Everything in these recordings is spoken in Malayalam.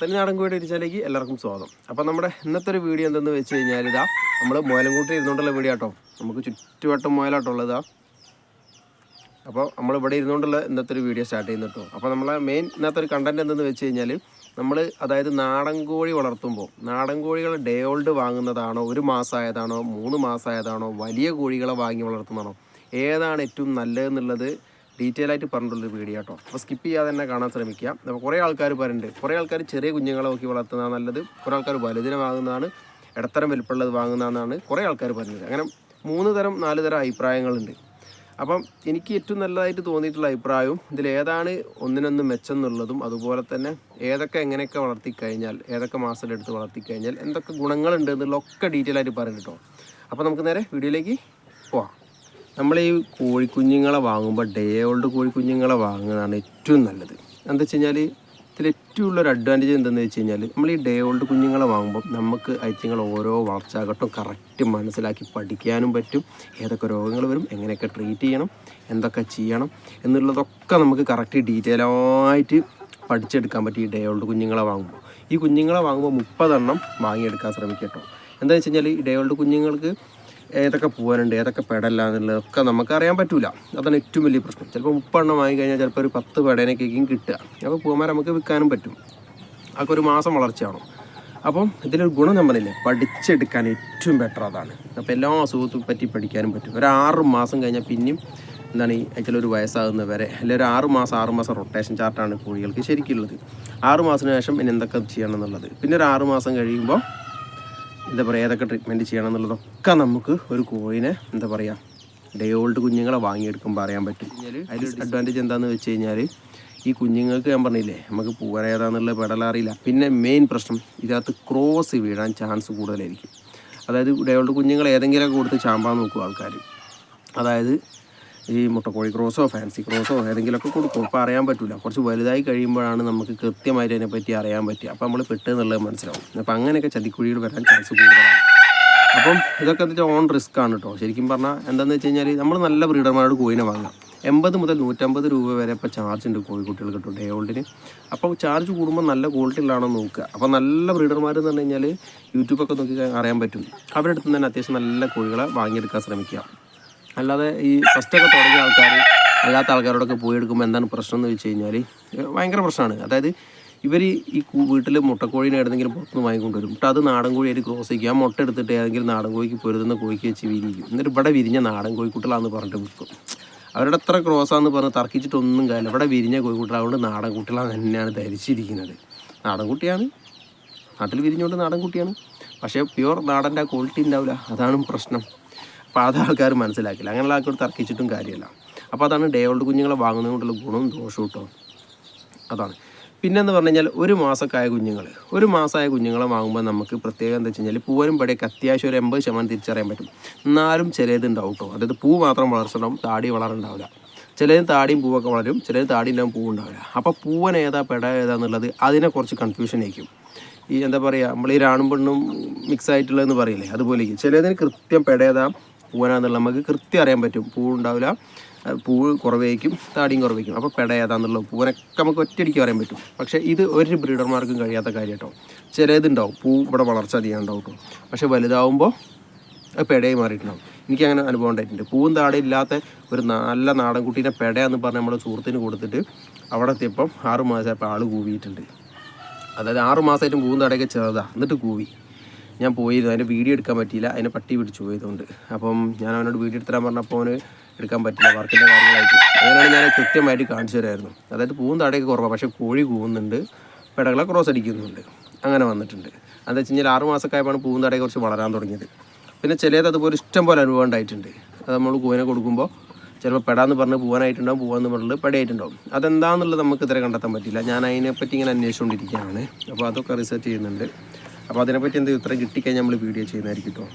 തനിനാടൻ കോഴിയുടെ ഇരിച്ചാലേക്ക് എല്ലാവർക്കും സ്വാഗതം. അപ്പോൾ നമ്മുടെ ഇന്നത്തെ ഒരു വീഡിയോ എന്തെന്ന് വെച്ച് കഴിഞ്ഞാൽ ഇതാ നമ്മൾ മുയലൻകൂട്ടി ഇരുന്നുകൊണ്ടുള്ള വീഡിയോ ആട്ടോ നമുക്ക് ചുറ്റുവട്ടം മുയലാട്ടോ ഉള്ളതാ അപ്പോൾ നമ്മൾ ഇവിടെ ഇരുന്നുകൊണ്ടുള്ള ഇന്നത്തെ ഒരു വീഡിയോ സ്റ്റാർട്ട് ചെയ്യുന്നു കേട്ടോ. അപ്പോൾ നമ്മളെ മെയിൻ ഇന്നത്തെ ഒരു കണ്ടന്റ് എന്തെന്ന് വെച്ച് കഴിഞ്ഞാൽ നമ്മൾ അതായത് നാടൻ കോഴി വളർത്തുമ്പോൾ നാടൻ കോഴികൾ ഡേ ഓൾഡ് വാങ്ങുന്നതാണോ ഒരു മാസമായതാണോ മൂന്ന് മാസമായതാണോ വലിയ കോഴികളെ വാങ്ങി വളർത്തുന്നതാണോ ഏതാണ് ഏറ്റവും നല്ലതെന്നുള്ളത് ഡീറ്റെയിൽ ആയിട്ട് പറഞ്ഞിട്ടുള്ളൊരു വീഡിയോ കേട്ടോ. അപ്പോൾ സ്കിപ്പ് ചെയ്യാതെ തന്നെ കാണാൻ ശ്രമിക്കുക. അപ്പോൾ കുറേ ആൾക്കാർ പറയുന്നുണ്ട് കുറേ ആൾക്കാർ ചെറിയ കുഞ്ഞുങ്ങളെ നോക്കി വളർത്തുന്നതാണ് നല്ലത്. കുറേ ആൾക്കാർ വലുതിനെ വാങ്ങുന്നതാണ്. ഇടത്തരം വലുപ്പമുള്ളത് വാങ്ങുന്നതാണ്. കുറേ ആൾക്കാർ പറഞ്ഞത്. അങ്ങനെ മൂന്ന് തരം നാല് തരം അഭിപ്രായങ്ങളുണ്ട്. അപ്പം എനിക്ക് ഏറ്റവും നല്ലതായിട്ട് തോന്നിയിട്ടുള്ള അഭിപ്രായവും ഇതിൽ ഏതാണ് ഒന്നിനൊന്ന് മെച്ചം എന്നുള്ളതും അതുപോലെ തന്നെ ഏതൊക്കെ എങ്ങനെയൊക്കെ വളർത്തിക്കഴിഞ്ഞാൽ ഏതൊക്കെ മാസത്തിലെടുത്ത് വളർത്തിക്കഴിഞ്ഞാൽ എന്തൊക്കെ ഗുണങ്ങളുണ്ട് എന്നുള്ളതൊക്കെ ഡീറ്റെയിൽ ആയിട്ട് പറഞ്ഞു കേട്ടോ. അപ്പോൾ നമുക്ക് നേരെ വീഡിയോയിലേക്ക് പോവാം. നമ്മൾ ഈ കോഴിക്കുഞ്ഞുങ്ങളെ വാങ്ങുമ്പോൾ ഡേ ഓൾഡ് കോഴിക്കുഞ്ഞുങ്ങളെ വാങ്ങുന്നതാണ് ഏറ്റവും നല്ലത്. എന്താ വെച്ച് കഴിഞ്ഞാൽ ഇതിൽ ഏറ്റവും ഉള്ളൊരു അഡ്വാന്റേജ് എന്തെന്ന് വെച്ച് കഴിഞ്ഞാൽ നമ്മൾ ഈ ഡേ ഓൾഡ് കുഞ്ഞുങ്ങളെ വാങ്ങുമ്പോൾ നമുക്ക് അയച്ചുങ്ങൾ ഓരോ വളർച്ചാഘട്ടവും കറക്റ്റ് മനസ്സിലാക്കി പഠിക്കാനും പറ്റും. ഏതൊക്കെ രോഗങ്ങൾ വരും എങ്ങനെയൊക്കെ ട്രീറ്റ് ചെയ്യണം എന്തൊക്കെ ചെയ്യണം എന്നുള്ളതൊക്കെ നമുക്ക് കറക്റ്റ് ഡീറ്റെയിൽ ആയിട്ട് പഠിച്ചെടുക്കാൻ പറ്റും ഈ ഡേ ഓൾഡ് കുഞ്ഞുങ്ങളെ വാങ്ങുമ്പോൾ ഈ കുഞ്ഞുങ്ങളെ വാങ്ങുമ്പോൾ മുപ്പതെണ്ണം വാങ്ങിയെടുക്കാൻ ശ്രമിക്കട്ടോ. എന്താണെന്ന് വെച്ച് കഴിഞ്ഞാൽ ഈ ഡേ ഓൾഡ് കുഞ്ഞുങ്ങൾക്ക് ഏതൊക്കെ പോകാനുണ്ട് ഏതൊക്കെ പെടല്ല എന്നുള്ളതൊക്കെ നമുക്ക് അറിയാൻ പറ്റൂല. അതാണ് ഏറ്റവും വലിയ പ്രശ്നം. ചിലപ്പോൾ മുപ്പെണ്ണം വാങ്ങിക്കഴിഞ്ഞാൽ ചിലപ്പോൾ ഒരു പത്ത് പെടേനൊക്കെയും കിട്ടുക. അപ്പോൾ പൂമാരെ നമുക്ക് വിൽക്കാനും പറ്റും. അതൊക്കെ ഒരു മാസം വളർച്ചയാണോ അപ്പം ഇതിലൊരു ഗുണം ഞാൻ പഠിച്ചെടുക്കാൻ ഏറ്റവും ബെറ്റർ അതാണ്. അപ്പോൾ എല്ലാ അസുഖത്തെ പറ്റി പഠിക്കാനും പറ്റും. ഒരു ആറ് മാസം കഴിഞ്ഞാൽ പിന്നെയും എന്താണ് ഈ അതിലൊരു വയസ്സാകുന്ന വരെ അല്ലെങ്കിൽ ഒരു ആറ് മാസം ആറ് മാസം റൊട്ടേഷൻ ചാർട്ടാണ് കോഴികൾക്ക് ശരിക്കുള്ളത്. ആറ് മാസത്തിന് ശേഷം ഇനി എന്തൊക്കെ ചെയ്യണം എന്നുള്ളത്. പിന്നെ ഒരു ആറ് മാസം കഴിയുമ്പോൾ എന്താ പറയുക ഏതൊക്കെ ട്രീറ്റ്മെന്റ് ചെയ്യണം എന്നുള്ളതൊക്കെ നമുക്ക് ഒരു കോഴിനെ എന്താ പറയുക ഡേ ഓൾഡ് കുഞ്ഞുങ്ങളെ വാങ്ങിയെടുക്കുമ്പോൾ അറിയാൻ പറ്റും. അതിൽ അഡ്വാന്റേജ് എന്താണെന്ന് വെച്ച് കഴിഞ്ഞാൽ ഈ കുഞ്ഞുങ്ങൾക്ക് ഞാൻ പറഞ്ഞില്ലേ നമുക്ക് പൂവരേതാന്നുള്ള പെടലറിയില്ല പിന്നെ മെയിൻ പ്രശ്നം ഇതിനകത്ത് ക്രോസ് വീഴാൻ ചാൻസ് കൂടുതലായിരിക്കും. അതായത് ഡേ ഓൾഡ് കുഞ്ഞുങ്ങൾ ഏതെങ്കിലുമൊക്കെ കൊടുത്ത് ചാമ്പാൻ നോക്കും ആൾക്കാർ അതായത് ഈ മുട്ടക്കോഴി ക്രോസോ ഫാൻസി ക്രോസോ ഏതെങ്കിലുമൊക്കെ കൊടുക്കും. അപ്പോൾ അറിയാൻ പറ്റില്ല കുറച്ച് വലുതായി കഴിയുമ്പോഴാണ് നമുക്ക് കൃത്യമായിട്ട് അതിനെപ്പറ്റി അറിയാൻ പറ്റുക. അപ്പോൾ നമ്മൾ പെട്ടെന്നുള്ളത് മനസ്സിലാവും. അപ്പോൾ അങ്ങനെയൊക്കെ ചതിക്കുഴികൾ വരാൻ ചാൻസ് കൂടുതലാണ്. അപ്പം ഇതൊക്കെ എന്താ വെച്ചാൽ ഓൺ റിസ്ക് ആണ് കേട്ടോ ശരിക്കും പറഞ്ഞാൽ എന്താണെന്ന് വെച്ച് കഴിഞ്ഞാൽ നമ്മൾ നല്ല ബ്രീഡർമാരോട് കോയിനെ വാങ്ങാം. എൺപത് മുതൽ നൂറ്റമ്പത് രൂപ വരെ ഇപ്പോൾ ചാർജ് ഉണ്ട് കോഴിക്കുട്ടികൾ കിട്ടും ഡേ ഓൾഡിന് അപ്പോൾ ചാർജ് കൂടുമ്പോൾ നല്ല ക്വാളിറ്റിയിലാണോ നോക്കുക. അപ്പോൾ നല്ല ബ്രീഡർമാർ എന്ന് പറഞ്ഞു കഴിഞ്ഞാൽ യൂട്യൂബൊക്കെ നോക്കി അറിയാൻ പറ്റും. അവരുടെ അടുത്ത് തന്നെ അത്യാവശ്യം നല്ല കോഴികളെ വാങ്ങിയെടുക്കാൻ ശ്രമിക്കുക. അല്ലാതെ ഈ ഫസ്റ്റൊക്കെ തുടങ്ങിയ ആൾക്കാർ അല്ലാത്ത ആൾക്കാരോടൊക്കെ പോയി എടുക്കുമ്പോൾ എന്താണ് പ്രശ്നം എന്ന് വെച്ച് കഴിഞ്ഞാൽ ഭയങ്കര പ്രശ്നമാണ്. അതായത് ഇവർ ഈ വീട്ടിൽ മുട്ടക്കോഴീനെ ഏതെങ്കിലും പുറത്തുനിന്ന് വാങ്ങിക്കൊണ്ടുവരും. എന്നിട്ട് അത് നാടൻ കോഴിയായിട്ട് ക്രോസ് ചെയ്യുക ആ മുട്ട എടുത്തിട്ട് ഏതെങ്കിലും നാടൻ കോഴിക്ക് പൊരുതുന്ന കോഴിക്ക് വെച്ച് വിരിയിക്കും. എന്നിട്ട് ഇവിടെ വിരിഞ്ഞ നാടൻ കോഴിക്കുട്ടികളാന്ന് പറഞ്ഞിട്ട് വിൽക്കും. അവരുടെ എത്ര ക്രോസാന്ന് പറഞ്ഞ് തർക്കിച്ചിട്ടൊന്നും കാര്യമില്ല. ഇവിടെ വിരിഞ്ഞ കോഴിക്കുട്ടികൾ അതുകൊണ്ട് നാടൻ കുട്ടികളാണ് തന്നെയാണ് ധരിച്ചിരിക്കുന്നത്. നാടൻ കുട്ടിയാണ്. നാട്ടിൽ വിരിഞ്ഞുകൊണ്ട് നാടൻ കുട്ടിയാണ്. പക്ഷേ പ്യുവർ നാടന്റെ ക്വാളിറ്റി ഉണ്ടാവില്ല അതാണ് പ്രശ്നം. അത് ആൾക്കാർ മനസ്സിലാക്കില്ല. അങ്ങനെയുള്ള ആൾക്കാർ തർക്കിച്ചിട്ടും കാര്യമില്ല. അപ്പോൾ അതാണ് ഡേ ഓൾഡ് കുഞ്ഞുങ്ങളെ വാങ്ങുന്നത് കൊണ്ടുള്ള ഗുണവും ദോഷവും കേട്ടോ അതാണ്. പിന്നെന്ന് പറഞ്ഞു കഴിഞ്ഞാൽ ഒരു മാസക്കായ കുഞ്ഞുങ്ങൾ ഒരു മാസമായ കുഞ്ഞുങ്ങളെ വാങ്ങുമ്പോൾ നമുക്ക് പ്രത്യേകം എന്താ വെച്ച് കഴിഞ്ഞാൽ പൂവനും പടിയൊക്കെ അത്യാവശ്യം ഒരു എൺപത് ശതമാനം തിരിച്ചറിയാൻ പറ്റും. എന്നാലും ചിലത് ഉണ്ടാവും കേട്ടോ അതായത് പൂ മാത്രം വളർച്ചണ്ടാവും താടി വളരുണ്ടാവില്ല ചിലതിന് താടിയും പൂവൊക്കെ വളരും ചിലത് താടി പൂവുണ്ടാവില്ല അപ്പോൾ പൂവൻ ഏതാ പെട ഏതാന്നുള്ളത് അതിനെ കുറച്ച് കൺഫ്യൂഷൻ ആയിരിക്കും. ഈ എന്താ പറയുക നമ്മൾ ഈ രാണും പെണ്ണും മിക്സ് ആയിട്ടുള്ളതെന്ന് പറയില്ലേ അതുപോലെ ചിലതിന് കൃത്യം പെടേതാ പൂവനാന്നുള്ള നമുക്ക് കൃത്യം അറിയാൻ പറ്റും. പൂവുണ്ടാവില്ല. പൂവ് കുറവേക്കും താടിയും കുറവേക്കും. അപ്പോൾ പെട ഏതാന്നുള്ളത് പൂവനൊക്കെ നമുക്ക് ഒറ്റയടിക്ക് പറയാൻ പറ്റും. പക്ഷേ ഇത് ഒരു ബ്രീഡർമാർക്കും കഴിയാത്ത കാര്യം കേട്ടോ ചിലതുണ്ടാവും. പൂ ഇവിടെ വളർച്ച അധികം ഉണ്ടാവും കേട്ടോ പക്ഷേ വലുതാവുമ്പോൾ അത് പെടയായി മാറിയിട്ടുണ്ടാവും. എനിക്കങ്ങനെ അനുഭവം ഉണ്ടായിട്ടുണ്ട്. പൂവും താടി ഇല്ലാത്ത ഒരു നല്ല നാടൻ കുട്ടീനെ പെടയാന്ന് പറഞ്ഞ് നമ്മുടെ സുഹൃത്തിന് കൊടുത്തിട്ട് അവിടെ എത്തിയപ്പം ആറ് മാസമായപ്പോൾ ആൾ കൂവിയിട്ടുണ്ട്. അതായത് ആറ് മാസമായിട്ടും പൂവും താടയൊക്കെ ചെറുതാണ് എന്നിട്ട് കൂവി. ഞാൻ പോയിരുന്നു അതിന്റെ വീഡിയോ എടുക്കാൻ പറ്റിയില്ല അതിനെ പട്ടി പിടിച്ചു പോയതുകൊണ്ട്. അപ്പം ഞാൻ അവനോട് വീഡിയോ എടുത്തരാൻ പറഞ്ഞപ്പോൾ അവന് എടുക്കാൻ പറ്റില്ല വർക്കിന്റെ കാര്യങ്ങളായിട്ട്. അങ്ങനെയാണ് ഞാൻ കൃത്യമായിട്ട് കാണിച്ചു തരായിരുന്നു. അതായത് പൂവും താടയൊക്കെ കുറവാണ് പക്ഷേ കോഴി കൂവുന്നുണ്ട് പെടകളെ ക്രോസ് അടിക്കുന്നുണ്ട്. അങ്ങനെ വന്നിട്ടുണ്ട്. എന്താ വെച്ച് കഴിഞ്ഞാൽ ആറ് മാസമൊക്കെ ആയപ്പോഴാണ് പൂവും താടയെ കുറച്ച് വളരാൻ തുടങ്ങിയത്. പിന്നെ ചിലത് അതുപോലെ ഇഷ്ടം പോലെ അനുഭവം ഉണ്ടായിട്ടുണ്ട്. അത് നമ്മൾ കൂവിനെ കൊടുക്കുമ്പോൾ ചിലപ്പോൾ പെടാന്ന് പറഞ്ഞ് പോകാനായിട്ടുണ്ടാവും പൂവാന്ന് പറഞ്ഞിട്ട് പെടയായിട്ടുണ്ടാവും. അതെന്താണെന്നുള്ളത് നമുക്ക് ഇത്ര കണ്ടെത്താൻ പറ്റില്ല ഞാൻ അതിനെപ്പറ്റി ഇങ്ങനെ അന്വേഷിച്ചുകൊണ്ടിരിക്കുകയാണ്. അപ്പോൾ അതൊക്കെ റിസർച്ച് ചെയ്യുന്നുണ്ട്. അപ്പോൾ അതിനെപ്പറ്റി എന്ത് ഉത്തരം കിട്ടിക്കഴിഞ്ഞാൽ നമ്മൾ വീഡിയോ ചെയ്യുന്നതായിരിക്കും കേട്ടോ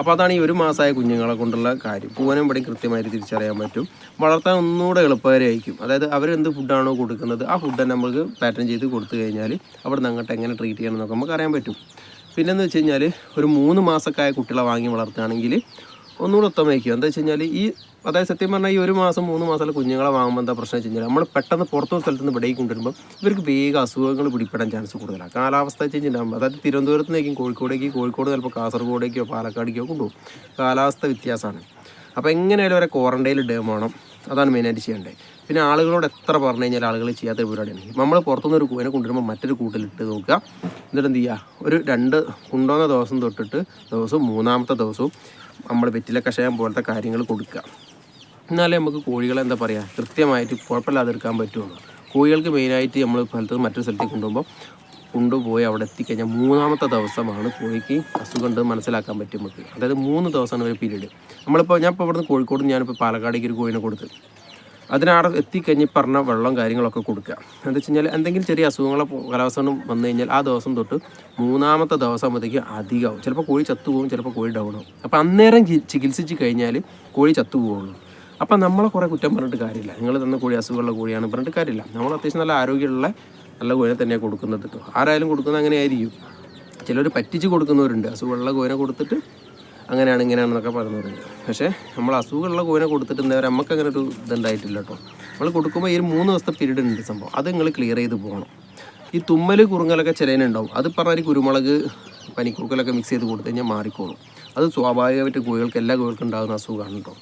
അപ്പോൾ അതാണ് ഈ ഒരു മാസമായ കുഞ്ഞുങ്ങളെ കൊണ്ടുള്ള കാര്യം. പൂവനും ഇവിടെ കൃത്യമായിട്ട് തിരിച്ചറിയാൻ പറ്റും. വളർത്താൻ ഒന്നുകൂടെ എളുപ്പകരമായിരിക്കും അതായത് അവരെന്ത് ഫുഡാണോ കൊടുക്കുന്നത് ആ ഫുഡ് നമുക്ക് പാറ്റേൺ ചെയ്ത് കൊടുത്തു കഴിഞ്ഞാൽ അവിടെ നിന്ന് അങ്ങോട്ട് എങ്ങനെ ട്രീറ്റ് ചെയ്യണം എന്നൊക്കെ നമുക്ക് അറിയാൻ പറ്റും. പിന്നെന്ന് വെച്ച് കഴിഞ്ഞാൽ ഒരു മൂന്ന് മാസക്കായ കുട്ടികളെ വാങ്ങി വളർത്തുകയാണെങ്കിൽ ഒന്നുകൂടെ ഉത്തമമായിരിക്കും. എന്താ വെച്ച് കഴിഞ്ഞാൽ ഈ അതായത് സത്യം പറഞ്ഞാൽ ഈ ഒരു മാസം മൂന്ന് മാസമുള്ള കുഞ്ഞുങ്ങളെ വാങ്ങുമ്പോൾ എന്താ പ്രശ്നം വെച്ച് കഴിഞ്ഞാൽ നമ്മൾ പെട്ടെന്ന് പുറത്തൊരു സ്ഥലത്ത് നിന്ന് ഇവിടേക്ക് കൊണ്ടുവരുമ്പോൾ ഇവർക്ക് വേഗം അസുഖങ്ങൾ പിടിപ്പെടാൻ ചാൻസ് കൂടുതലാണ് കാലാവസ്ഥ ചേഞ്ച് ഉണ്ടാകുമ്പോൾ അതായത് തിരുവനന്തപുരത്ത് നിന്നേക്കും കോഴിക്കോടേക്കും കോഴിക്കോട് ചിലപ്പോൾ കാസർഗോഡേക്കോ പാലക്കാടേക്കോ കൊണ്ടുപോകും. കാലാവസ്ഥ വ്യത്യാസമാണ്. അപ്പോൾ എങ്ങനെയായാലും അവരെ ക്വാറന്റൈനിൽ ഇടുകയും വേണം. അതാണ് മെയിനായിട്ട് ചെയ്യേണ്ടത്. പിന്നെ ആളുകളോട് എത്ര പറഞ്ഞു കഴിഞ്ഞാൽ ആളുകൾ ചെയ്യാത്ത പരിപാടിയാണ്. നമ്മൾ പുറത്തുനിന്ന് ഒരു കൂവിനെ കൊണ്ടുവരുമ്പോൾ മറ്റൊരു കൂട്ടിലിട്ട് നോക്കുക. എന്നിട്ട് എന്ത് ചെയ്യുക ഒരു രണ്ട് കൊണ്ടുവന്ന ദിവസം തൊട്ടിട്ട് ദിവസവും മൂന്നാമത്തെ ദിവസവും നമ്മൾ വെറ്റില കഷായം പോലത്തെ കാര്യങ്ങൾ കൊടുക്കുക. എന്നാലേ നമുക്ക് കോഴികളെ എന്താ പറയുക കൃത്യമായിട്ട് കുഴപ്പമില്ലാതെ എടുക്കാൻ പറ്റുള്ളൂ. കോഴികൾക്ക് മെയിനായിട്ട് നമ്മൾ സ്ഥലത്ത് മറ്റൊരു സ്ഥലത്തേക്ക് കൊണ്ടുപോകുമ്പോൾ കൊണ്ടുപോയി അവിടെ എത്തിക്കഴിഞ്ഞാൽ മൂന്നാമത്തെ ദിവസമാണ് കോഴിക്ക് അസുഖം ഉണ്ട് മനസ്സിലാക്കാൻ പറ്റും നമുക്ക്. അതായത് മൂന്ന് ദിവസമാണ് ഒരു പീരീഡ്. നമ്മളിപ്പോൾ ഞാൻ ഇപ്പോൾ ഇവിടുന്ന് കോഴിക്കോട് ഞാനിപ്പോൾ പാലക്കാടേക്ക് ഒരു കോഴിനെ കൊടുത്ത്. അതിനവിടെ എത്തിക്കഴിഞ്ഞ് പറഞ്ഞ വെള്ളം കാര്യങ്ങളൊക്കെ കൊടുക്കുക. എന്താ വെച്ച് കഴിഞ്ഞാൽ എന്തെങ്കിലും ചെറിയ അസുഖങ്ങളോ കാലാവസ്ഥ വന്നു കഴിഞ്ഞാൽ ആ ദിവസം തൊട്ട് മൂന്നാമത്തെ ദിവസം ആകുമ്പോഴത്തേക്ക് അധികമാവും. ചിലപ്പോൾ കോഴി ചത്തുപോകും ചിലപ്പോൾ കോഴി ഡൗൺ ആവും. അപ്പോൾ അന്നേരം ചികിത്സിച്ച് കഴിഞ്ഞാൽ കോഴി ചത്തുപോകുള്ളൂ അപ്പം നമ്മളെ കുറേ കുറ്റം പറഞ്ഞിട്ട് കാര്യമില്ല. നിങ്ങൾ തന്ന കോഴി അസുഖമുള്ള കോഴിയാണ് പറഞ്ഞിട്ട് കാര്യമില്ല. നമ്മൾ അത്യാവശ്യം നല്ല ആരോഗ്യമുള്ള നല്ല കോഴിനെ തന്നെയാണ് കൊടുക്കുന്നത് കേട്ടോ. ആരായാലും കൊടുക്കുന്നത് അങ്ങനെ ആയിരിക്കും ചിലർ പറ്റിച്ച് കൊടുക്കുന്നവരുണ്ട്. അസുഖമുള്ള കോഴിനെ കൊടുത്തിട്ട് അങ്ങനെയാണ് ഇങ്ങനെയാണെന്നൊക്കെ പറയുന്നവരുണ്ട് പക്ഷേ നമ്മൾ അസുഖമുള്ള കോഴിനെ കൊടുത്തിട്ട് എന്താ പറയുക നമുക്ക് അങ്ങനെ ഒരു ഇതുണ്ടായിട്ടില്ല കേട്ടോ. നമ്മൾ കൊടുക്കുമ്പോൾ ഈ മൂന്ന് ദിവസത്തെ പീരീഡ് ഉണ്ട് സംഭവം. അത് നിങ്ങൾ ക്ലിയർ ചെയ്ത് പോകണം. ഈ തുമ്മൽ കുറുങ്ങലൊക്കെ ചിലതിനുണ്ടാവും. അത് പറഞ്ഞാൽ കുരുമുളക് പനിക്കുറുക്കലൊക്കെ മിക്സ് ചെയ്ത് കൊടുത്തു കഴിഞ്ഞാൽ മാറിക്കോളും. അത് സ്വാഭാവികമായിട്ട് കോഴികൾക്ക് എല്ലാ കോഴികൾക്കും ഉണ്ടാകുന്ന അസുഖമാണ് കേട്ടോ.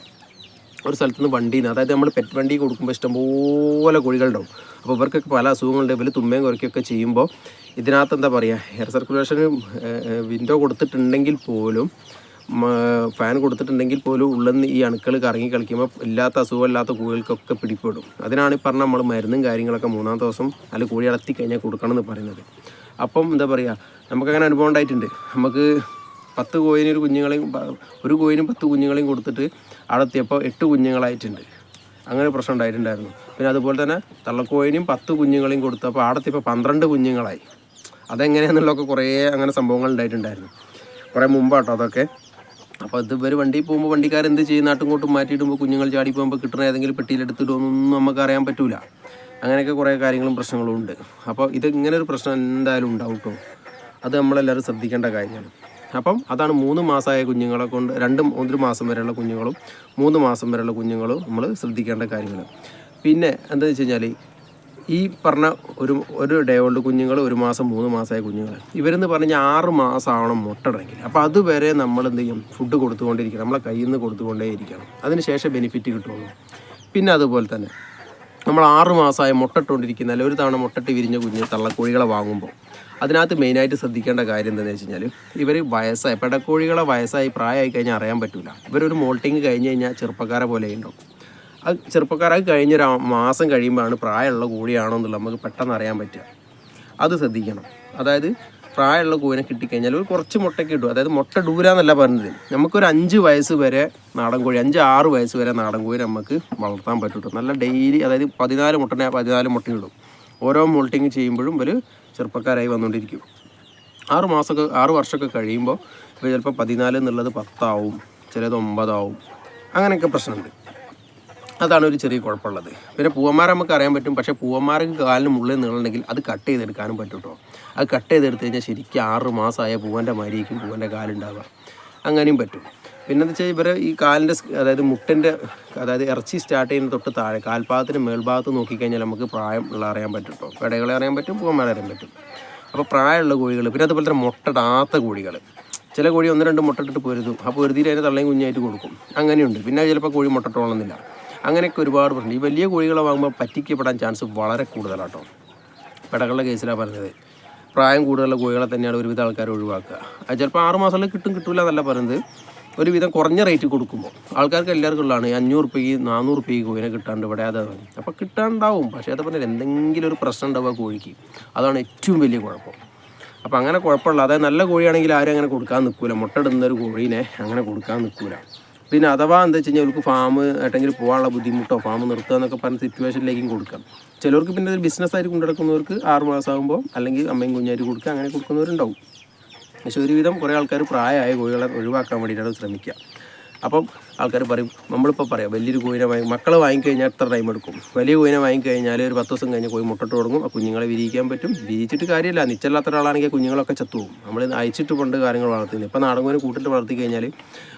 ഒരു സ്ഥലത്ത് നിന്ന് വണ്ടിയിൽ അതായത് നമ്മൾ പെറ്റ് വണ്ടി കൊടുക്കുമ്പോൾ ഇഷ്ടംപോലെ കോഴികളുണ്ടാവും. അപ്പോൾ ഇവർക്കൊക്കെ പല അസുഖങ്ങളുണ്ട്. ഇവർ തുമ്മയും കുറയ്ക്കുകയൊക്കെ ചെയ്യുമ്പോൾ ഇതിനകത്ത് എന്താ പറയുക എയർ സർക്കുലേഷന് വിൻഡോ കൊടുത്തിട്ടുണ്ടെങ്കിൽ പോലും ഫാൻ കൊടുത്തിട്ടുണ്ടെങ്കിൽ പോലും ഉള്ളിൽ നിന്ന് ഈ അണുക്കൾ കറങ്ങി കളിക്കുമ്പോൾ ഇല്ലാത്ത അസുഖമില്ലാത്ത കോഴികൾക്കൊക്കെ പിടിപ്പെടും. അതിനാണ് ഈ പറഞ്ഞ നമ്മൾ മരുന്നും കാര്യങ്ങളൊക്കെ മൂന്നാം ദിവസം അല്ല കോഴി അളത്തി കഴിഞ്ഞാൽ കൊടുക്കണം എന്ന് പറയുന്നത്. അപ്പം എന്താ പറയുക നമുക്കങ്ങനെ അനുഭവം ഉണ്ടായിട്ടുണ്ട്. നമുക്ക് പത്ത് കോയിന് ഒരു കുഞ്ഞുങ്ങളെയും ഒരു കോയിനും പത്ത് കുഞ്ഞുങ്ങളെയും കൊടുത്തിട്ട് അവിടെ എട്ട് കുഞ്ഞുങ്ങളായിട്ടുണ്ട്. അങ്ങനെ പ്രശ്നം ഉണ്ടായിട്ടുണ്ടായിരുന്നു. പിന്നെ അതുപോലെ തന്നെ തള്ളക്കോയിനും പത്ത് കുഞ്ഞുങ്ങളെയും കൊടുത്തപ്പോൾ അവിടെ ഇപ്പോൾ പന്ത്രണ്ട് കുഞ്ഞുങ്ങളായി. അതെങ്ങനെയാണെന്നുള്ളതൊക്കെ കുറേ അങ്ങനെ സംഭവങ്ങൾ ഉണ്ടായിട്ടുണ്ടായിരുന്നു. കുറേ മുമ്പാട്ടോ അതൊക്കെ. അപ്പോൾ ഇത് ഇവർ വണ്ടിയിൽ പോകുമ്പോൾ വണ്ടിക്കാർ എന്ത് ചെയ്യും നാട്ടും മാറ്റിയിടുമ്പോൾ കുഞ്ഞുങ്ങൾ ചാടി പോകുമ്പോൾ കിട്ടുന്ന ഏതെങ്കിലും പെട്ടിയിലെടുത്തിടുമെന്നൊന്നും നമുക്ക് അറിയാൻ പറ്റില്ല അങ്ങനെയൊക്കെ കുറേ കാര്യങ്ങളും പ്രശ്നങ്ങളും ഉണ്ട്. അപ്പോൾ ഇത് ഇങ്ങനെ ഒരു പ്രശ്നം എന്തായാലും ഉണ്ടാവും കേട്ടോ. അത് നമ്മളെല്ലാവരും ശ്രദ്ധിക്കേണ്ട കാര്യമാണ്. അപ്പം അതാണ് മൂന്ന് മാസമായ കുഞ്ഞുങ്ങളെ കൊണ്ട് രണ്ട് ഒരു മാസം വരെയുള്ള കുഞ്ഞുങ്ങളും മൂന്ന് മാസം വരെയുള്ള കുഞ്ഞുങ്ങളും നമ്മൾ ശ്രദ്ധിക്കേണ്ട കാര്യങ്ങൾ പിന്നെ എന്താ വെച്ച് കഴിഞ്ഞാൽ ഈ പറഞ്ഞ ഒരു ഒരു ഡേ ഓൾഡ് കുഞ്ഞുങ്ങൾ ഒരു മാസം മൂന്ന് മാസമായ കുഞ്ഞുങ്ങൾ ഇവരെന്ന് പറഞ്ഞാൽ ആറ് മാസമാണ് മുട്ടടണമെങ്കിൽ അപ്പോൾ അതുവരെ നമ്മൾ എന്ത് ചെയ്യും? ഫുഡ് കൊടുത്തുകൊണ്ടിരിക്കണം. നമ്മളെ കയ്യിൽ നിന്ന് കൊടുത്തുകൊണ്ടേ ഇരിക്കണം അതിന് ശേഷം ബെനിഫിറ്റ് കിട്ടുള്ളൂ. പിന്നെ അതുപോലെ തന്നെ നമ്മൾ ആറ് മാസമായി മുട്ടട്ടുകൊണ്ടിരിക്കുന്ന അല്ലെങ്കിൽ ഒരു തവണ മുട്ടട്ട് വിരിഞ്ഞ കുഞ്ഞ് തള്ളക്കോഴികളെ വാങ്ങുമ്പോൾ അതിനകത്ത് മെയിനായിട്ട് ശ്രദ്ധിക്കേണ്ട കാര്യം എന്താണെന്ന് വെച്ച് കഴിഞ്ഞാൽ ഇവർ വയസ്സായി പെടക്കോഴികളെ വയസ്സായി പ്രായമായി കഴിഞ്ഞാൽ അറിയാൻ പറ്റില്ല ഇവരൊരു മോൾട്ടിങ് കഴിഞ്ഞ് കഴിഞ്ഞാൽ ചെറുപ്പക്കാരെ പോലെ ഉണ്ടാവും. അത് ചെറുപ്പക്കാരായി കഴിഞ്ഞൊരു മാസം കഴിയുമ്പോഴാണ് പ്രായമുള്ള കോഴിയാണോ എന്നുള്ളത് നമുക്ക് പെട്ടെന്ന് അറിയാൻ പറ്റുക. അത് ശ്രദ്ധിക്കണം. അതായത് പ്രായമുള്ള കോവിനെ കിട്ടിക്കഴിഞ്ഞാൽ ഒരു കുറച്ച് മുട്ടയ്ക്ക് കിട്ടും അതായത് മുട്ട ഡൂരാന്നല്ല പറഞ്ഞത്. നമുക്കൊരു അഞ്ച് വയസ്സ് വരെ നാടൻ കോഴി അഞ്ച് ആറ് വയസ്സ് വരെ നാടൻ കോഴി നമുക്ക് വളർത്താൻ പറ്റും നല്ല ഡെയിലി അതായത് പതിനാല് മുട്ടനെ പതിനാല് മുട്ട ഇടും. ഓരോ മോൾട്ടിങ് ചെയ്യുമ്പോഴും ഇവർ ചെറുപ്പക്കാരായി വന്നുകൊണ്ടിരിക്കും. ആറ് മാസമൊക്കെ ആറ് വർഷമൊക്കെ കഴിയുമ്പോൾ ഇപ്പോൾ ചിലപ്പോൾ പതിനാല് എന്നുള്ളത് പത്താവും ചിലത് ഒമ്പതാവും. അങ്ങനെയൊക്കെ പ്രശ്നമുണ്ട്. അതാണ് ഒരു ചെറിയ കുഴപ്പമുള്ളത്. പിന്നെ പൂവന്മാരെ നമുക്ക് അറിയാൻ പറ്റും. പക്ഷേ പൂവന്മാർക്ക് കാലിന് മുള്ളിൽ നീളണമെങ്കിൽ അത് കട്ട് ചെയ്തെടുക്കാനും പറ്റും കേട്ടോ അത് കട്ട് ചെയ്തെടുത്ത് കഴിഞ്ഞാൽ ശരിക്കും ആറ് മാസമായ പൂവന്റെ മാരിക്കും പൂവന്റെ കാലുണ്ടാവുക. അങ്ങനെയും പറ്റും. പിന്നെന്ന് വെച്ചാൽ ഇവരെ ഈ കാലിന്റെ അതായത് മുട്ടിന്റെ അതായത് ഇറച്ചി സ്റ്റാർട്ട് ചെയ്യുന്ന തൊട്ട് താഴെ കാൽഭാഗത്തിന് മേൽഭാഗത്ത് നോക്കിക്കഴിഞ്ഞാൽ നമുക്ക് പ്രായം ഉള്ള അറിയാൻ പറ്റും കേട്ടോ പെടകളെ അറിയാൻ പറ്റും പൂവന്മാരെ അറിയാൻ പറ്റും. അപ്പോൾ പ്രായമുള്ള കോഴികൾ പിന്നെ അതുപോലെ തന്നെ മുട്ടടാത്ത കോഴികൾ ചില കോഴി ഒന്ന് രണ്ട് മുട്ടട്ടിട്ട് പൊരുതും. ആ പൊരുതിയിൽ അതിന് തള്ളയും കുഞ്ഞായിട്ട് കൊടുക്കും. അങ്ങനെയുണ്ട്. പിന്നെ ചിലപ്പോൾ കോഴി മുട്ടട്ടോളുന്നില്ല അങ്ങനെയൊക്കെ ഒരുപാട് പ്രശ്നം ഈ വലിയ കോഴികളെ വാങ്ങുമ്പോൾ പറ്റിക്കപ്പെടാൻ ചാൻസ് വളരെ കൂടുതലാട്ടോ. പെടകളുടെ കേസിലാണ് പറഞ്ഞത്. പ്രായം കൂടുതലുള്ള കോഴികളെ തന്നെയാണ് ഒരുവിധ ആൾക്കാർ ഒഴിവാക്കുക. അത് ചിലപ്പോൾ ആറ് മാസത്തിൽ കിട്ടും കിട്ടില്ല എന്നല്ല പറയുന്നത്. ഒരുവിധം കുറഞ്ഞ റേറ്റ് കൊടുക്കുമ്പോൾ. ആൾക്കാർക്ക് എല്ലാവർക്കും ഉള്ളതാണ്. അഞ്ഞൂറ് റുപ്യക്ക് നാനൂറ് റുപ്യക്ക് കോഴിനെ കിട്ടാണ്ട് ഇവിടെ അത് അപ്പോൾ കിട്ടാണ്ടാവും. പക്ഷേ അത് പറഞ്ഞാൽ എന്തെങ്കിലും ഒരു പ്രശ്നം ഉണ്ടാവുക കോഴിക്ക്. അതാണ് ഏറ്റവും വലിയ കുഴപ്പം. അപ്പോൾ അങ്ങനെ കുഴപ്പമില്ല. അതായത് നല്ല കോഴിയാണെങ്കിൽ ആരും അങ്ങനെ കൊടുക്കാൻ നിൽക്കൂല. മുട്ട ഇടുന്ന ഒരു കോഴീനെ അങ്ങനെ കൊടുക്കാൻ നിൽക്കൂല. പിന്നെ അഥവാ എന്താ വെച്ച് കഴിഞ്ഞാൽ അവർക്ക് ഫാം ഏട്ടെങ്കിലും പോകാനുള്ള ബുദ്ധിമുട്ടോ ഫാം നിർത്തുക എന്നൊക്കെ പറഞ്ഞ സിറ്റുവേഷനിലേക്കും കൊടുക്കാം. ചിലർക്ക് പിന്നെ ഒരു ബിസിനസ്സായിട്ട് കൊണ്ടുനടക്കുന്നവർക്ക് ആറ് മാസമാകുമ്പോൾ അല്ലെങ്കിൽ അമ്മയും കുഞ്ഞായിട്ട് കൊടുക്കുക അങ്ങനെ കൊടുക്കുന്നവരുണ്ടാവും. പക്ഷെ ഒരുവിധം കുറേ ആൾക്കാർ പ്രായമായ കോഴികളെ ഒഴിവാക്കാൻ വേണ്ടിയിട്ടാണ് ശ്രമിക്കുക. അപ്പം ആൾക്കാർ പറയും നമ്മളിപ്പോൾ പറയാം വലിയൊരു കോഴിനെ വാങ്ങി മക്കളെ വാങ്ങിക്കഴിഞ്ഞാൽ എത്ര ടൈം എടുക്കും? വലിയ കോഴിനെ വാങ്ങിക്കഴിഞ്ഞാൽ ഒരു പത്ത് ദിവസം കഴിഞ്ഞ് കോഴി മുട്ടിട്ട് തുടങ്ങും ആ കുഞ്ഞുങ്ങളെ വിരിയിക്കാൻ പറ്റും. വിരിയിച്ചിട്ട് കാര്യമില്ല നിച്ചല്ലാത്ത ഒരാളാണെങ്കിൽ കുഞ്ഞുങ്ങളൊക്കെ ചത്തുപോകും. നമ്മൾ അയച്ചിട്ട് പണ്ട് കാര്യങ്ങൾ വളർത്തുന്നത് ഇപ്പോൾ നാടൻ കോഴിനെ കൂട്ടിട്ട് വളർത്തി കഴിഞ്ഞാൽ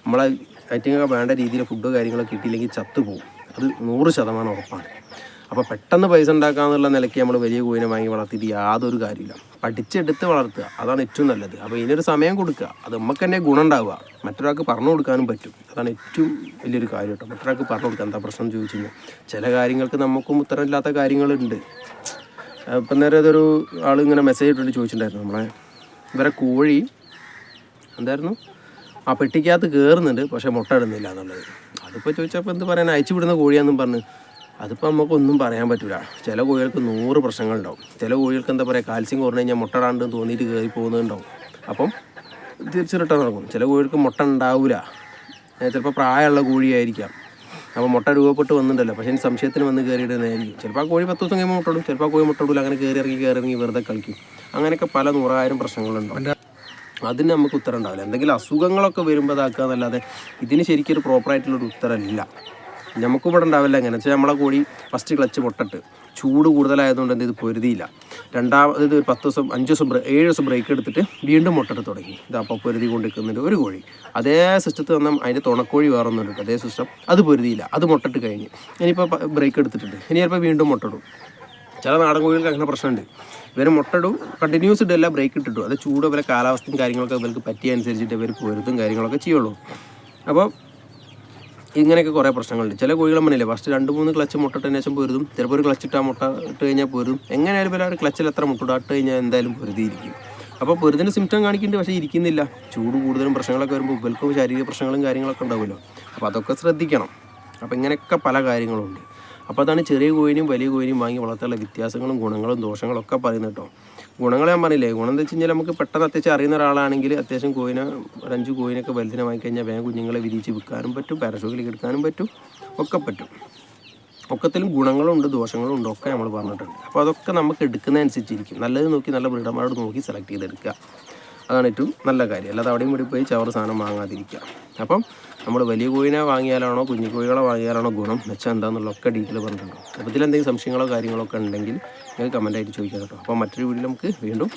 നമ്മളെ ഐറ്റങ്ങൾക്ക് വേണ്ട രീതിയിൽ ഫുഡ് കാര്യങ്ങളൊക്കെ കിട്ടിയില്ലെങ്കിൽ ചത്തുപോകും അത് നൂറ് ശതമാനം ഉറപ്പാണ്. അപ്പോൾ പെട്ടെന്ന് പൈസ ഉണ്ടാക്കാന്നുള്ള നിലയ്ക്ക് നമ്മൾ വലിയ കോയിനെ വാങ്ങി വളർത്തിയിട്ട് യാതൊരു കാര്യമില്ല പഠിച്ചെടുത്ത് വളർത്തുക അതാണ് ഏറ്റവും നല്ലത്. അപ്പോൾ ഇതിനൊരു സമയം കൊടുക്കുക. അത് നമുക്ക് തന്നെ ഗുണം ഉണ്ടാവുക. മറ്റൊരാൾക്ക് പറഞ്ഞു കൊടുക്കാനും പറ്റും. അതാണ് ഏറ്റവും വലിയൊരു കാര്യം കേട്ടോ. മറ്റൊരാൾക്ക് പറഞ്ഞു കൊടുക്കുക എന്താ പ്രശ്നം ചോദിച്ചു കഴിഞ്ഞാൽ ചില കാര്യങ്ങൾക്ക് നമുക്കും ഉത്തരമില്ലാത്ത കാര്യങ്ങളുണ്ട്. ഇപ്പം നേരെ അതൊരു ആൾ ഇങ്ങനെ മെസ്സേജ് ഇട്ടിട്ട് ചോദിച്ചിട്ടുണ്ടായിരുന്നു. നമ്മളെ ഇവരെ കോഴി എന്തായിരുന്നു? ആ പെട്ടിക്കകത്ത് കയറുന്നുണ്ട് പക്ഷേ മുട്ട ഇടുന്നില്ല എന്നുള്ളത്. അതിപ്പോൾ ചോദിച്ചപ്പോൾ എന്ത് പറയാൻ അയച്ചു വിടുന്ന കോഴിയാണെന്നും പറഞ്ഞ്. അതിപ്പോൾ നമുക്കൊന്നും പറയാൻ പറ്റില്ല ചില കോഴികൾക്ക് നൂറ് പ്രശ്നങ്ങളുണ്ടാവും. ചില കോഴികൾക്ക് എന്താ പറയുക കാൽസ്യം കുറഞ്ഞു കഴിഞ്ഞാൽ മുട്ട ഇടാണ്ട് തോന്നിയിട്ട് കയറി പോകുന്നുണ്ടാവും. അപ്പം തിരിച്ച് റിട്ടേൺ നടക്കും. ചില കോഴികൾക്ക് മുട്ട ഉണ്ടാവില്ല ചിലപ്പോൾ പ്രായമുള്ള കോഴിയായിരിക്കാം. അപ്പോൾ മുട്ട രൂപപ്പെട്ട് വന്നിട്ടുണ്ടല്ലോ പക്ഷേ സംശയത്തിന് വന്ന് കയറിയിടുന്നതായിരിക്കും ചിലപ്പോൾ ആ കോഴി പത്ത് ദിവസം കഴിയുമ്പോൾ മുട്ടടും ചിലപ്പോൾ ആ കോഴി മുട്ട ഇടില്ല അങ്ങനെ കയറി ഇറങ്ങി കയറി ഇറങ്ങി വെറുതെ കളിക്കും. അങ്ങനെയൊക്കെ പല നൂറായിരം പ്രശ്നങ്ങളുണ്ടാവും. അതിന് നമുക്ക് ഉത്തരം ഉണ്ടാവില്ല. എന്തെങ്കിലും അസുഖങ്ങളൊക്കെ വരുമ്പോൾ ഇതാക്കുക എന്നല്ലാതെ ഇതിന് ശരിക്കും ഒരു പ്രോപ്പറായിട്ടുള്ളൊരു ഉത്തരമില്ല. നമുക്ക് ഇവിടെ ഉണ്ടാവില്ല എങ്ങനെ വെച്ചാൽ നമ്മളെ കൂടി ഫസ്റ്റ് ക്ലച്ച് പൊട്ടിട്ട്. ചൂട് കൂടുതലായതുകൊണ്ട് എന്ത് ഇത് പൊരുതിയില്ല. രണ്ടാമത് ഇത് പത്ത് ദിവസം അഞ്ച് ദിവസം ഏഴ് ദിവസം ബ്രേക്ക് എടുത്തിട്ട് വീണ്ടും മുട്ടിട്ട് തുടങ്ങി. ഇത് അപ്പോൾ പൊരുതി കൊണ്ടിരിക്കുന്നുണ്ട് ഒരു കോഴി. അതേ സിസ്റ്റത്തിൽ വന്ന അതിന്റെ തുണക്കോഴി വേറെ ഒന്നുണ്ട് അതേ സിസ്റ്റം അത് പൊരുതിയില്ല. അത് മുട്ടിട്ട് കഴിഞ്ഞ്. ഇനിയിപ്പോൾ ബ്രേക്ക് എടുത്തിട്ടുണ്ട്. ഇനി ചിലപ്പോൾ വീണ്ടും മുട്ടിടും ചില നാടൻ കോഴികൾക്ക് അങ്ങനെ പ്രശ്നമുണ്ട്. ഇവർ മുട്ടയിടും കണ്ടിന്യൂസ് ഇടല്ല ബ്രേക്ക് ഇട്ടിട്ടു. അത് ചൂട് ഇവരെ കാലാവസ്ഥയും കാര്യങ്ങളൊക്കെ ഇവർക്ക് പറ്റിയ അനുസരിച്ചിട്ട് ഇവർ പൊരുത്തും കാര്യങ്ങളൊക്കെ ചെയ്യുള്ളൂ. അപ്പോൾ ഇങ്ങനെയൊക്കെ കുറേ പ്രശ്നങ്ങളുണ്ട്. ചില കോഴികൾ മണിയില്ലേ ഫസ്റ്റ് രണ്ട് മൂന്ന് ക്ലച്ച് മുട്ടിട്ടതിന് ശേഷം പൊരുതും. ചിലപ്പോൾ ഒരു ക്ലച്ച് ഇട്ടാൽ മുട്ട ഇട്ട് കഴിഞ്ഞാൽ പൊരുതും. എങ്ങനെയായാലും ഇവർ ഒരു ക്ലച്ചിൽ എത്ര മുട്ട ഇട്ട് കഴിഞ്ഞാൽ എന്തായാലും പൊരുതിയിരിക്കും. അപ്പോൾ പൊരുതിന്റെ സിംറ്റം കാണിക്കുന്നുണ്ട് പക്ഷേ ഇരിക്കുന്നില്ല. ചൂട് കൂടുതലും പ്രശ്നങ്ങളൊക്കെ വരുമ്പോൾ ഇവൽക്കും ശാരീരിക പ്രശ്നങ്ങളും കാര്യങ്ങളൊക്കെ ഉണ്ടാവുമല്ലോ. അപ്പോൾ അതൊക്കെ ശ്രദ്ധിക്കണം. അപ്പോൾ ഇങ്ങനെയൊക്കെ പല കാര്യങ്ങളുണ്ട്. അപ്പോൾ അതാണ് ചെറിയ കോഴിനും വലിയ കോഴിനും വാങ്ങി വളർത്താനുള്ള വ്യത്യാസങ്ങളും ഗുണങ്ങളും ദോഷങ്ങളും ഒക്കെ പറയുന്നത് കേട്ടോ. ഗുണങ്ങൾ ഞാൻ പറഞ്ഞില്ലേ ഗുണം എന്ന് വെച്ച് കഴിഞ്ഞാൽ നമുക്ക് പെട്ടെന്ന് അത്യാവശ്യം അറിയുന്ന ഒരാളാണെങ്കിൽ അത്യാവശ്യം കോയിനെ ഒരഞ്ച് കോയിനൊക്കെ വലുതിനെ വാങ്ങിക്കഴിഞ്ഞാൽ വേഗം കുഞ്ഞുങ്ങളെ വിരിച്ച് വിൽക്കാനും പറ്റും പാരഷോക്കിലേക്ക് എടുക്കാനും പറ്റും ഒക്കെ പറ്റും. ഒക്കത്തിലും ഗുണങ്ങളുണ്ട് ദോഷങ്ങളും ഉണ്ട് ഒക്കെ നമ്മൾ പറഞ്ഞിട്ടുണ്ട്. അപ്പോൾ അതൊക്കെ നമുക്ക് എടുക്കുന്നതനുസരിച്ചിരിക്കും. നല്ലത് നോക്കി നല്ല ബ്രീഡർമാരോട് നോക്കി സെലക്ട് ചെയ്തെടുക്കുക. അതാണ് ഏറ്റവും നല്ല കാര്യം. അല്ലാതെ അവിടെയും കൂടി പോയി ചവർ സാധനം വാങ്ങാതിരിക്കുക. അപ്പം നമ്മൾ വലിയ കോഴിനെ വാങ്ങിയാലാണോ കുഞ്ഞു കോഴികളെ വാങ്ങിയാലാണോ ഗുണം? മെച്ചം എന്താണെന്നുള്ളതൊക്കെ ഡീറ്റെയിൽ പറഞ്ഞിട്ടുണ്ട്. അപ്പോൾ ഇതിലെന്തെങ്കിലും സംശയങ്ങളോ കാര്യങ്ങളോ ഒക്കെ ഉണ്ടെങ്കിൽ നിങ്ങൾക്ക് കമന്റായിട്ട് ചോദിക്കാം കേട്ടോ അപ്പോൾ മറ്റൊരു വീഡിയോ നമുക്ക് വീണ്ടും